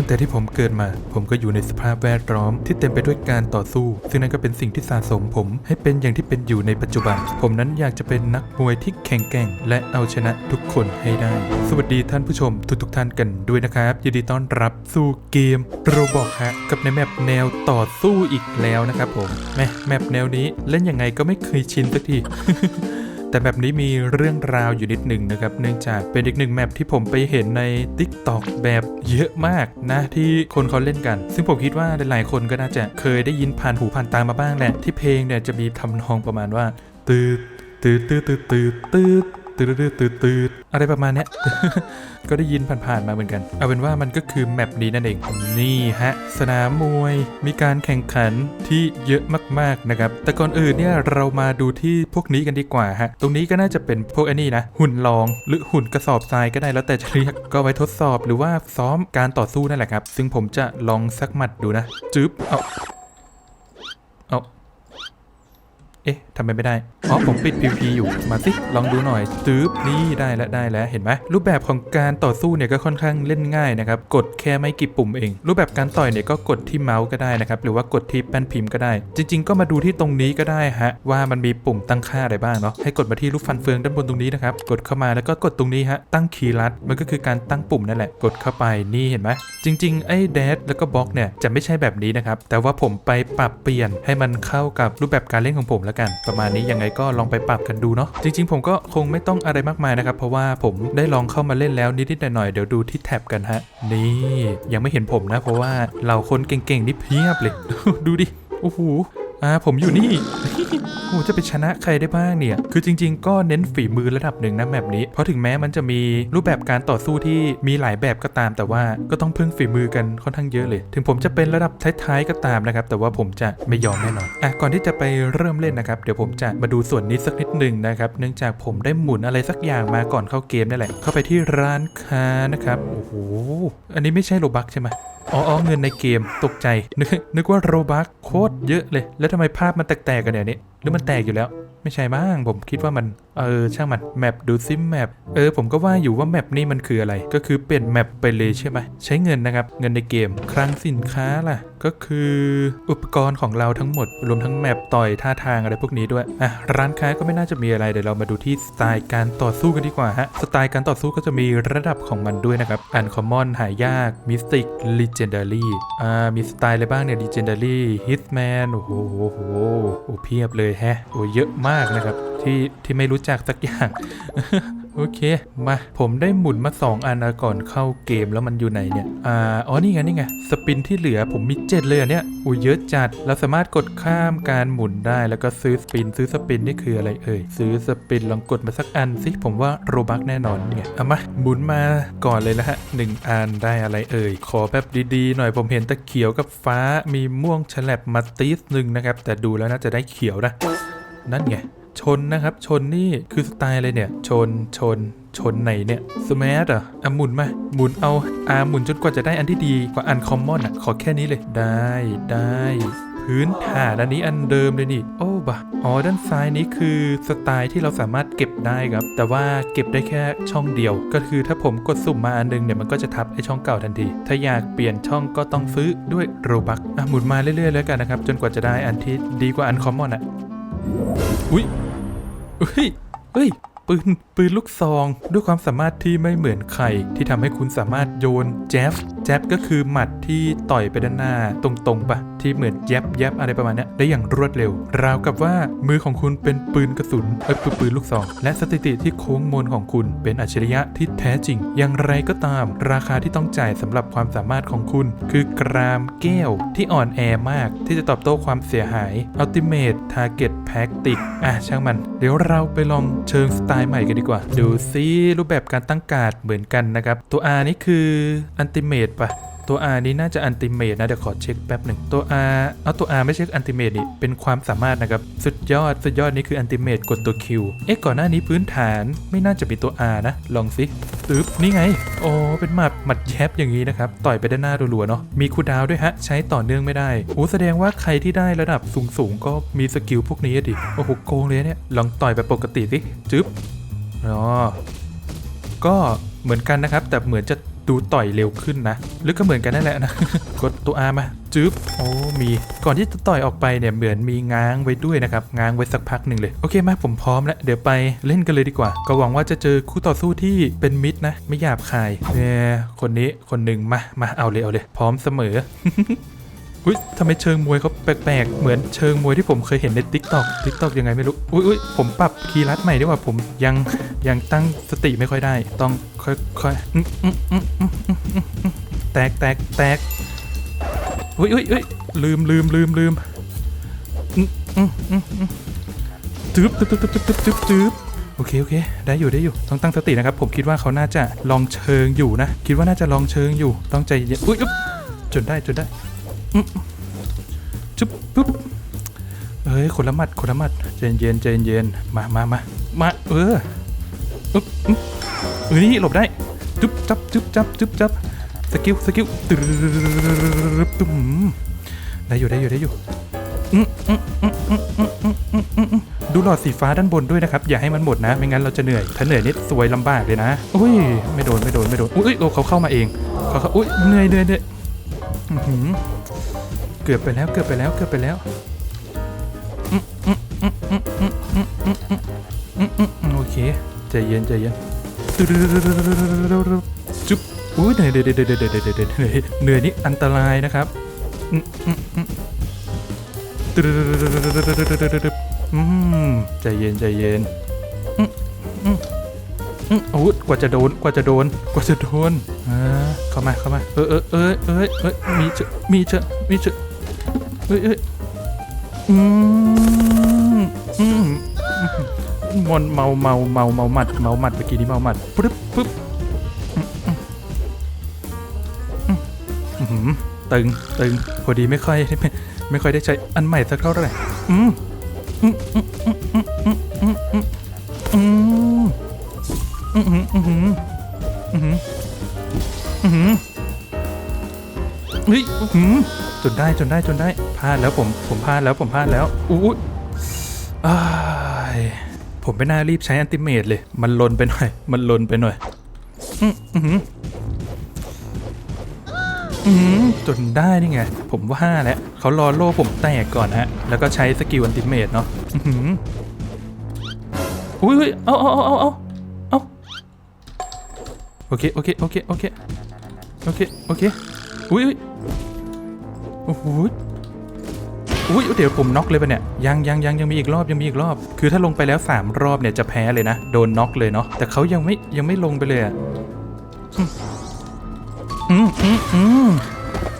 ตั้งแต่ที่ผมเกิดมา ผมก็อยู่ในสภาพแวดล้อม ที่เต็มไปด้วยการต่อสู้ ซึ่งนั่นก็เป็นสิ่งที่สะสมผม ให้เป็นอย่างที่เป็นอยู่ในปัจจุบัน ผมนั้นอยากจะเป็นนักมวยที่แข็งแกร่ง และเอาชนะทุกคนให้ได้ สวัสดีท่านผู้ชมทุกๆท่านกันด้วยนะครับยินดีต้อนรับสู่เกมโรบอกฮะกับในแมปแนวต่อสู้อีกแล้วนะครับผมแมแมปแนวนี้เล่นยังไงก็ไม่เคยชินสักที แต่แบบนี้มีเรื่องราวอยู่นิดหนึ่งนะครับ เนื่องจากเป็นอีกหนึ่งแมปที่ผมไปเห็นใน Tik t o อกแบบเยอะมากนะที่คนเขาเล่นกัน ซึ่งผมคิดว่าหลายๆคนก็น่าจะเคยได้ยินผ่านหูผ่านตามาบ้างแหละที่เพลงเนี่ยจะมีทำนองประมาณว่าตืดตืดตืดตืดตืด ตืดตืดตืดตืดอะไรประมาณนี้ก็ได้ยินผ่านๆมาเหมือนกัน เอาเป็นว่ามันก็คือแมปนี้นั่นเอง นี่ฮะ สนามมวยมีการแข่งขันที่เยอะมากๆนะครับ แต่ก่อนอื่นเนี่ยเรามาดูที่พวกนี้กันดีกว่าฮะ ตรงนี้ก็น่าจะเป็นพวกอ้นี่นะ หุ่นลองหรือหุ่นกระสอบทรายก็ได้แล้วแต่จะเรียกก็ไว้ทดสอบหรือว่าซ้อมการต่อสู้นั่นแหละครับ ซึ่งผมจะลองสักหมัดดูนะ จึ๊บ เอาเอาเอ๊ะทำไมไม่ได้ อ๋อ ผมปิด PVP อยู่ มาสิ ลองดูหน่อยตื๊บนี่ได้แล้วได้แล้ว เห็นไหม รูปแบบของการต่อสู้เนี่ยก็ค่อนข้างเล่นง่ายนะครับ กดแค่ไม่กี่ปุ่มเอง รูปแบบการต่อยเนี่ยก็กดที่เมาส์ก็ได้นะครับ หรือว่ากดที่แป้นพิมพ์ก็ได้ จริง ๆ ก็มาดูที่ตรงนี้ก็ได้ฮะ ว่ามันมีปุ่มตั้งค่าอะไรบ้างเนาะ ให้กดมาที่รูปฟันเฟืองด้านบนตรงนี้นะครับ กดเข้ามาแล้วก็กดตรงนี้ฮะ ตั้งคีย์ลัด มันก็คือการตั้งปุ่มนั่นแหละ กดเข้าไป นี่เห็นไหม จริง ๆ ไอ้แดดแล้วก็บล็อกเนี่ยจะไม่ใช่แบบนี้นะครับ แต่ว่าผมไปปรับเปลี่ยนให้มันเข้ากับรูปแบบการเล่นของผมแล้วกันประมาณนี้ยังไงก็ลองไปปรับกันดูเนาะจริง ๆ ผมก็คงไม่ต้องอะไรมากมายนะครับ เพราะว่าผมได้ลองเข้ามาเล่นแล้วนิดๆหน่อยๆเดี๋ยวดูที่แท็บกันฮะ นี่ยังไม่เห็นผมนะ เพราะว่าเราคนเก่งๆนี่เพียบเลย ดูดิโอ้โห อ่าผมอยู่นี่โอ้จะไปชนะใครได้บ้างเนี่ย คือจริง ๆ ก็เน้นฝีมือระดับหนึ่งนะแบบนี้ เพราะถึงแม้มันจะมีรูปแบบการต่อสู้ที่มีหลายแบบก็ตาม แต่ว่าก็ต้องพึ่งฝีมือกันค่อนข้างเยอะเลย ถึงผมจะเป็นระดับท้ายๆก็ตามนะครับ แต่ว่าผมจะไม่ยอมแน่นอนอะก่อนที่จะไปเริ่มเล่นนะครับ เดี๋ยวผมจะมาดูส่วนนี้สักนิดหนึ่งนะครับ เนื่องจากผมได้หมุนอะไรสักอย่างมาก่อนเข้าเกมนั่แหละ เข้าไปที่ร้านค้านะครับ โอ้โห อันนี้ไม่ใช่โลบักใช่ไหม อ๋อเงินในเกมตกใจนึกนึกว่าโรบักโคตรเยอะเลย แล้วทำไมภาพมันแตกๆกันเนี่ยนี่หรือมันแตกอยู่แล้ว ไม่ใช่บ้าง ผมคิดว่ามัน เออ ช่างมันแมปดูซิมแมปเออ ผมก็ว่าอยู่ว่าแมปนี่มันคืออะไร ก็คือเปลี่ยนแมปไปเลยใช่ไหมใช้เงินนะครับ เงินในเกม คลังสินค้าล่ะ ก็คืออุปกรณ์ของเราทั้งหมด รวมทั้งแมปต่อยท่าทางอะไรพวกนี้ด้วย อะ ร้านค้าก็ไม่น่าจะมีอะไร เดี๋ยวเรามาดูที่สไตล์การต่อสู้กันดีกว่าฮะ สไตล์การต่อสู้ก็จะมีระดับของมันด้วยนะครับ อันคอมมอน หายากมิสติกลีเจนดารีอ่า มีสไตล์อะไรบ้างเนี่ยลีเจนดารีฮิตแมน โอ้โหโอ้โหโอ้เพียบเลยแฮะ โอ้เยอะมากากนะครับ ที่ที่ไม่รู้จักสักอย่าง โอเค มาผมได้หมุนมา 2 อันก่อนเข้าเกมแล้วมันอยู่ไหนเนี่ย อ่า อ๋อ นี่ไงนี่ไง สปินที่เหลือผมมี 7 เลยอันเนี้ยอุ้ยเยอะจัด เราสามารถกดข้ามการหมุนได้แล้วก็ซื้อสปิน ซื้อสปินนี่คืออะไรเอ่ย ซื้อสปินลองกดมาสักอันสิ ผมว่าโรบักแน่นอนเนี่ยเอามาหมุนมาก่อนเลยนะฮะหนึ่งอันได้อะไรเอ่ย ขอแบบดีๆ หน่อยผมเห็นตะเขียวกับฟ้ามีม่วงฉลับมาตีสหนึ่งนะครับ แต่ดูแล้วน่าจะได้เขียวนะ นั่นไง ชนนะครับ ชนนี่คือสไตล์อะไรเนี่ย ชน ชน ชนไหนเนี่ย สมัทอะอะหมุนมา หมุนเอาอาหมุนจนกว่าจะได้อันที่ดีกว่าอันคอมมอนอะ ขอแค่นี้เลย ได้ ได้พื้นฐานอันนี้อันเดิมเลยนี่ โอ้บะอ๋อด้านซ้ายนี้คือสไตล์ที่เราสามารถเก็บได้ครับ แต่ว่าเก็บได้แค่ช่องเดียว ก็คือถ้าผมกดสุ่มมาอันหนึงเนี่ยมันก็จะทับไอช่องเก่าทันที ถ้าอยากเปลี่ยนช่องก็ต้องซื้อด้วยโรบักอะหมุนมาเรื่อยๆแล้วกันนะครับ จนกว่าจะได้อันที่ดีกว่าอันคอมมอนอะ อุ้ยเฮ้ยเฮ้ย ปืน ปืนลูกซอง ด้วยความสามารถที่ไม่เหมือนใครที่ทำให้คุณสามารถโยนแจ๊บแจ๊บก็คือหมัดที่ต่อยไปด้านหน้าตรงๆปะที่เหมือนแยบแยบอะไรประมาณนี้ได้อย่างรวดเร็ว ราวกับว่ามือของคุณเป็นปืนกระสุนเอ้ยปืนปืนลูกซอง และสถิติที่โค้งมนของคุณเป็นอัจฉริยะที่แท้จริง อย่างไรก็ตาม ราคาที่ต้องจ่ายสำหรับความสามารถของคุณ คือกรามแก้วที่อ่อนแอมาก ที่จะตอบโต้ความเสียหาย Ultimate Target Tactic อะช่างมัน เดี๋ยวเราไปลองเชิงสไตล์ใหม่กันดีกว่า ดูซิรูปแบบการตั้งการ์ดเหมือนกันนะครับตัว R นี่คืออัลติเมต Ultimate ปะตัว R นี้น่าจะอันติเม e นะเดี๋ยวขอเช็คแป๊บหนึ่งตัว R เอาตัว R ไม่ใช่อันติเม e นี่เป็นความสามารถนะครับสุดยอดสุดยอดนี่คืออันติเม e กดตัว Q เอ๊ะก่อนหน้านี้พื้นฐานไม่น่าจะมีตัว R นะลองสิอึ๊บนี่ไงโอ้เป็นหมัดหมัดแยบอย่างนี้นะครับต่อยไปด้านหน้ารัวๆเนาะมีคูดาวด้วยฮะใช้ต่อเนื่องไม่ได้โอ้แสดงว่าใครที่ได้ระดับสูงๆก็มีสกิลพวกนี้ดิโอ้โหโกงเลยเนี่ยลองต่อยแบบปกติสิจึ๊บอ๋อก็เหมือนกันนะครับ แต่เหมือนจะ ดูต่อยเร็วขึ้นนะ หรือก็เหมือนกันนั่นแหละนะ กดตัวอามาจึ๊บโอ้มีก่อนที่จะต่อยออกไปเนี่ยเหมือนมีง้างไว้ด้วยนะครับ ง้างไว้สักพักหนึ่งเลย โอเคมาผมพร้อมแล้ว เดี๋ยวไปเล่นกันเลยดีกว่า ก็หวังว่าจะเจอคู่ต่อสู้ที่เป็นมิตรนะ ไม่หยาบคายเนี่ยคนนี้คนหนึ่งมามาเอาเลยเอาเลย พร้อมเสมอ อุ้ยทำไมเชิงมวยเขาแปลกๆ เหมือนเชิงมวยที่ผมเคยเห็นใน t ิ k t o k t ิ k t o k ยังไงไม่รู้ อุ้ยอุ้ยผมปรับคีย์ลัดใหม่ดีกว่าผมยังยังตั้งสติไม่ค่อยได้ ต้องค่อยๆอืมอืมอืมอืมอืมอืมอืมแตกแตกแตกอุ้ยอุ้ยอุ้ยลืมลืมลืมลืมตึ๊บจึ๊บจึ๊บจึ๊บจึ๊บจึ๊บจึ๊บโอเคโอเค ได้อยู่ได้อยู่ ต้องตั้งสตินะครับ ผมคิดว่าเขาน่าจะลองเชิงอยู่นะ คิดว่าน่าจะลองเชิงอยู่ ต้องใจเย็น อุ้ยอุ๊ยจนได้จนได้ จุ๊บปุ๊บเอ้ยคนละมัดคนละมัดเจนเย็นเจนเย็นมามามามาเอออึ๊บอึ๊บหลบได้จุ๊บจับจุ๊บจับจุ๊บจับสกิลสกิลตึ๊บตึ๊บได้อยู่ได้อยู่ได้อยู่ดูหลอดสีฟ้าด้านบนด้วยนะครับ อย่าให้มันหมดนะ ไม่งั้นเราจะเหนื่อย ถ้าเหนื่อยนิดสวยลำบากเลยนะ อุ้ย ไม่โดน ไม่โดน ไม่โดน อุ้ยเขาเข้ามาเองเขาเข้าอุ้ยเหนื่อยเหนื่อยเหนื่อย เกือบไปแล้วเกือบไปแล้วเกือบไปแล้วโอเคใจเย็นใจเย็นจุ๊บอุ้ยเหนื่อยเหนื่อยเหนื่อยเหนื่อยเหนื่อยเหนื่อยนี่อันตรายนะครับใจเย็นใจเย็นอืม โอ้กว่าจะโดน กว่าจะโดน กว่าจะโดนอ่าเข้ามา เข้ามา เออเออเออเออเออมีเจอมีเจอมีเจอเอ้ยเอ้ยอืมอืมมอนเมาเมาเมาเมาหมัด เมาหมัดเมื่อกี้นี้เมาหมัดปึ๊บปึ๊บอืมตึงตึงพอดีไม่ค่อยไม่ไม่ค่อยได้ใช้อันใหม่สักเท่าไหร่อืมอืมอืม หือจนได้จนได้จนได้พลาดแล้วผมผมพลาดแล้วผมพลาดแล้วอู้อ้ายผมไม่น่ารีบใช้อันติเมตเลย มันลนไปหน่อย มันลนไปหน่อยอืมอือหืออืมจนได้นี่ไง ผมว่าแล้วเขารอโล่ผมแตกก่อนฮะ แล้วก็ใช้สกิลอันติเมตเนาะอือหืออุ้ยอุ้ยเอาเอาเอาเอาเอาเอาโอเคโอเคโอเคโอเคโอเคโอเคอุ้ยอุ้ย โอ้โหอุ้ยเดี๋ยวผมน็อกเลยปะเนี่ยยังยังยังยังมีอีกรอบยังมีอีกรอบ คือถ้าลงไปแล้ว 3 รอบเนี่ยจะแพ้เลยนะ โดนน็อกเลยเนาะแต่เขายังไม่ยังไม่ลงไปเลยอะอืมอืมอืม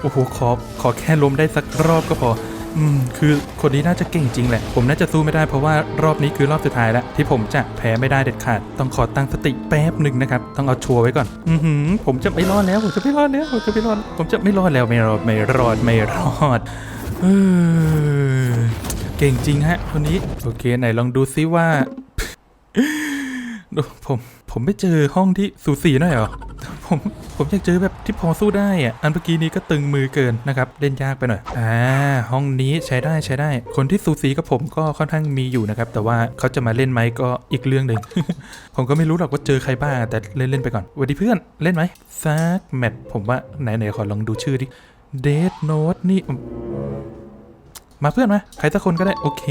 โอ้โหขอขอแค่ล้มได้สักรอบก็พอ อืมคือคนนี้น่าจะเก่งจริงแหละ ผมน่าจะสู้ไม่ได้เพราะว่ารอบนี้คือรอบสุดท้ายแล้ว ที่ผมจะแพ้ไม่ได้เด็ดขาด ต้องขอตั้งสติแป๊บหนึ่งนะครับ ต้องเอาชัวร์ไว้ก่อน อือหือ ผมจะไม่รอดแล้ว ผมจะไม่รอดแล้ว ผมจะไม่รอด ผมจะไม่รอดแล้ว ไม่รอด ไม่รอด ไม่รอดเออเก่งจริงฮะคนนี้ โอเคไหนลองดูซิว่าดูผม ผมไม่เจอห้องที่สูสีหน่อยเหรอ ผมผมอยากเจอแบบที่พอสู้ได้อะอันเมื่อกี้นี้ก็ตึงมือเกินนะครับ เล่นยากไปหน่อย อ่า ห้องนี้ใช้ได้ใช้ได้ คนที่สูสีกับผมก็ค่อนข้างมีอยู่นะครับ แต่ว่าเขาจะมาเล่นไหมก็อีกเรื่องหนึ่ง ผมก็ไม่รู้หรอกว่าเจอใครบ้าง แต่เล่นเล่นไปก่อนสวัสดีเพื่อน เล่นไหมซักแมทผมว่าไหนไหนขอลองดูชื่อดิเดทโน e นี่ มาเพื่อนมาใครสักคนก็ได้โอเค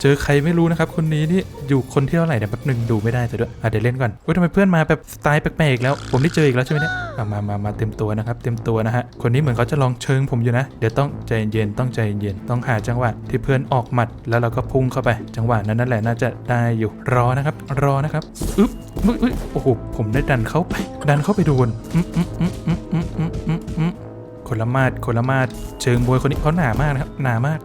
เจอใครไม่รู้นะครับคนนี้นี่อยู่คนที่เท่าไหร่เดี๋ยวแป๊บนึงดูไม่ได้ซะด้วยอะเดี๋ยวเล่นก่อนโอ้ยทำไมเพื่อนมาแบบสไตล์แปลกๆอีกแล้ว ผมได้เจออีกแล้วใช่ไหมเนี่ยมามามาเต็มตัวนะครับ เต็มตัวนะฮะคนนี้เหมือนเขาจะลองเชิงผมอยู่นะ เดี๋ยวต้องใจเย็นต้องใจเย็นต้องหาจังหวะที่เพื่อนออกหมัดแล้วเราก็พุ่งเข้าไป จังหวะนั้นนั่นแหละน่าจะได้อยู่รอนะครับ รอนะครับอึ๊บโอ้โหผมได้ดันเข้าไป ดันเข้าไปโดนอืมอืมอืมอืมอืมอืม คนละมาดคนละมาดเชิงบวยคนนี้เขาหนามากนะครับหนามาก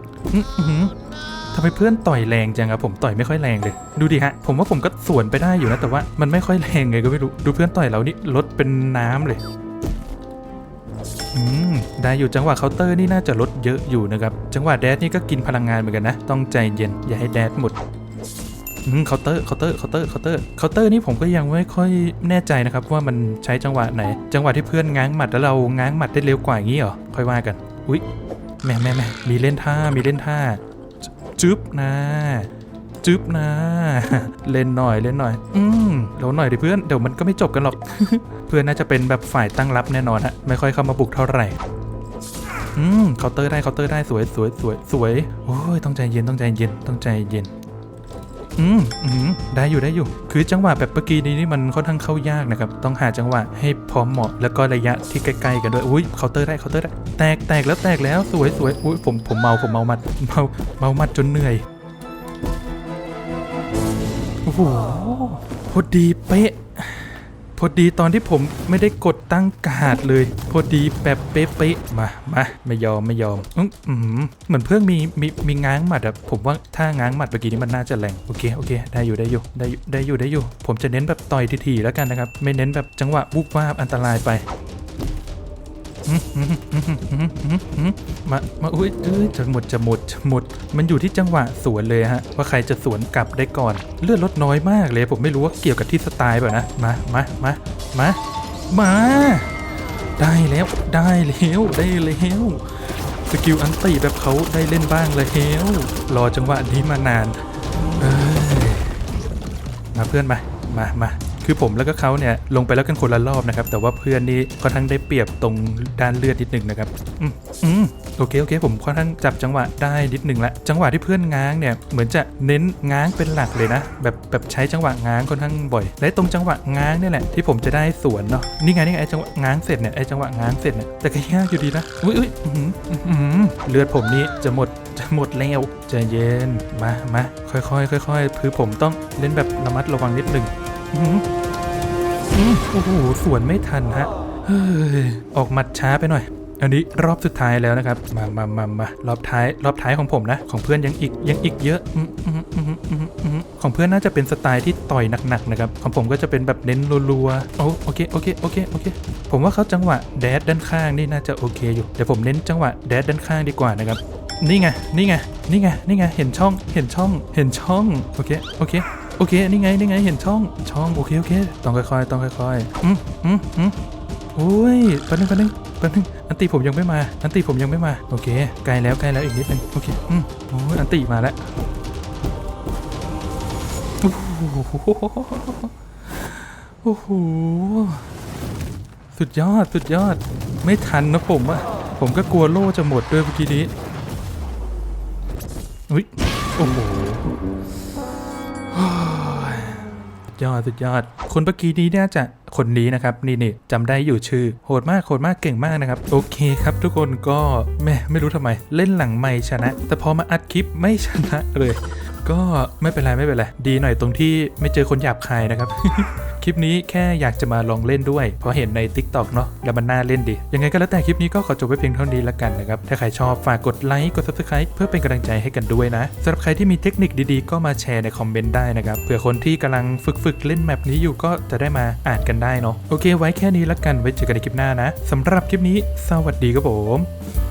ทำไมเพื่อนต่อยแรงจังอะผมต่อยไม่ค่อยแรงเลย ดูดิฮะ ผมว่าผมก็สวนไปได้อยู่นะแต่ว่ามันไม่ค่อยแรงไงก็ไม่รู้ดูเพื่อนต่อยเรานี่ลดเป็นน้ำเลยได้อยู่จังหวะเคาน์เตอร์นี่น่าจะลดเยอะอยู่นะครับ จังหวะแดดนี่ก็กินพลังงานเหมือนกันนะ ต้องใจเย็นอย่าให้แดดหมด เคาน์เตอร์เคาน์เตอร์เคาน์เตอร์เคาน์เตอร์เคาน์เตอร์นี่ผมก็ยังไม่ค่อยแน่ใจนะครับว่ามันใช้จังหวะไหน จังหวะที่เพื่อนง้างหมัดแล้วเราง้างหมัดได้เร็วกว่าอย่างนี้เหรอค่อยว่ากัน อุ๊ยแม่แม่แม่มีเล่นท่ามีเล่นท่าจึ๊บนะจึ๊บนะ เล่นหน่อยเล่นหน่อย อืมเราหน่อยดิเพื่อนเดี๋ยวมันก็ไม่จบกันหรอก เพื่อนน่าจะเป็นแบบฝ่ายตั้งรับแน่นอนฮะไม่ค่อยเข้ามาบุกเท่าไหร่อืมเคาน์เตอร์ได้เคาน์เตอร์ได้สวยสวยสวยสวยโอ้ยต้องใจเย็นต้องใจเย็นต้องใจเย็น อืมอืมได้อยู่ได้อยู่ คือจังหวะแบบเมื่อกี้นี้นี่มันค่อนข้างเข้ายากนะครับ ต้องหาจังหวะให้พร้อมเหมาะ แล้วก็ระยะที่ใกล้ๆกันด้วย อุ้ยเคาน์เตอร์ได้เคาน์เตอร์ได้ แตกแตกแล้วแตกแล้วสวยสวยอุ้ยผมผมเมาผมเมามัดเมาเมามัดจนเหนื่อย โอ้โหพอดีเป๊ะ พอดีตอนที่ผมไม่ได้กดตั้งการ์ดเลย พอดีแบบเป๊ะๆมามาไม่ยอมไม่ยอมอืมเหมือนเพื่อนมีมีมีง้างหมัดอะผมว่าถ้าง้างหมัดเมื่อกี้นี้มันน่าจะแรงโอเคโอเค ได้อยู่ได้อยู่ได้อยู่ได้อยู่ได้อยู่ ผมจะเน้นแบบต่อยทีๆแล้วกันนะครับ ไม่เน้นแบบจังหวะบุบวาบอันตรายไป มามาอุ้ยเอ้ยจะหมดจะหมดจะหมด มันอยู่ที่จังหวะสวนเลยฮะ ว่าใครจะสวนกลับได้ก่อน เลือดลดน้อยมากเลย ผมไม่รู้ว่าเกี่ยวกับที่สไตล์เปล่านะ มามามามามา ได้แล้วได้แล้วได้แล้วสกิลอันตีแบบเขาได้เล่นบ้างแล้วรอจังหวะนี้มานาน เอ้ยมาเพื่อนมามามา คือผมแล้วก็เขาเนี่ยลงไปแล้วกันคนละรอบนะครับแต่ว่าเพื่อนนี่ค่อนข้างได้เปรียบตรงด้านเลือดนิดหนึ่งนะครับอืมอืมโอเคโอเค ผมค่อนข้างจับจังหวะได้นิดหนึ่งละจังหวะที่เพื่อนง้างเนี่ยเหมือนจะเน้นง้างเป็นหลักเลยนะ แบบแบบใช้จังหวะง้างค่อนข้างบ่อย และตรงจังหวะง้างนี่แหละที่ผมจะได้สวนเนาะนี่ไงนี่ไงไอ้จังหวะง้างเสร็จเนี่ยไอ้จังหวะง้างเสร็จเนี่ยแต่ก็ยากอยู่ดีนะอุ้ยอุ้ยอื้อหืออื้อหือเลือดผมนี่จะหมดจะหมดแล้วใจเย็นมามาค่อยๆค่อยๆคือผมต้องเล่นแบบระมัดระวังนิดหนึ่ง โอ้โหสวนไม่ทันฮะเฮ้ยออกหมัดช้าไปหน่อย อันนี้รอบสุดท้ายแล้วนะครับ มามามามารอบท้าย รอบท้ายของผมนะ ของเพื่อนยังอีกยังอีกเยอะของเพื่อนน่าจะเป็นสไตล์ที่ต่อยหนักๆนะครับ ของผมก็จะเป็นแบบเน้นรัวๆโอ้โอเคโอเคโอเคโอเค ผมว่าเขาจังหวะแดดด้านข้างนี่น่าจะโอเคอยู่เดี๋ยวผมเน้นจังหวะแดดด้านข้างดีกว่านะครับนี่ไงนี่ไงนี่ไงนี่ไงเห็นช่องเห็นช่องเห็นช่องโอเคโอเค โอเค นี่ไง นี่ไง เห็นช่อง ช่อง โอเค โอเค ต้องค่อยๆ ต้องค่อยๆอืมอืมอืมโอ้ยแป๊บนึงแป๊บนึงแป๊บนึง อันตีผมยังไม่มา อันตีผมยังไม่มา โอเคใกลแล้วใกลแล้วอีกนิดนึง โอเค อืมโอ้ยอันตีมาแล้วโอ้โหโอ้โห สุดยอด สุดยอด ไม่ทันนะผมอะผมก็กลัวโล่จะหมดด้วยเมื่อกี้นี้ อุ้ย โอ้โห ยอดสุดยอด คนเมื่อกี้นี้น่าจะคนนี้นะครับ นี่นี่จำได้อยู่ชื่อ โหดมากโหดมากเก่งมากนะครับ โอเคครับทุกคนก็แม่ไม่รู้ทำไม เล่นหลังไม่ชนะ แต่พอมาอัดคลิปไม่ชนะเลย ก็ไม่เป็นไรไม่เป็นไรดีหน่อยตรงที่ไม่เจอคนหยาบคายนะครับ คลิปนี้แค่อยากจะมาลองเล่นด้วย เพราะเห็นใน Tik t o อกเนาะแล้วมันน่าเล่นดี ยังไงก็แล้วแต่คลิปนี้ก็ขอจบไว้เพียงเท่านี้ละกันนะครับ ถ้าใครชอบฝากกดไลค์กด Subscribe เพื่อเป็นกำลังใจให้กันด้วยนะสำหรับใครที่มีเทคนิคดีๆ ก็มาแชร์ในคอมเมนต์ได้นะครับเผื่อคนที่กำลังฝึกๆเล่นแมปนี้อยู่ก็จะได้มาอ่านกันได้เนาะโอเค ไว้แค่นี้ละกันไว้เจอกันในคลิปหน้านะสำหรับคลิปนี้ สวัสดีครับผม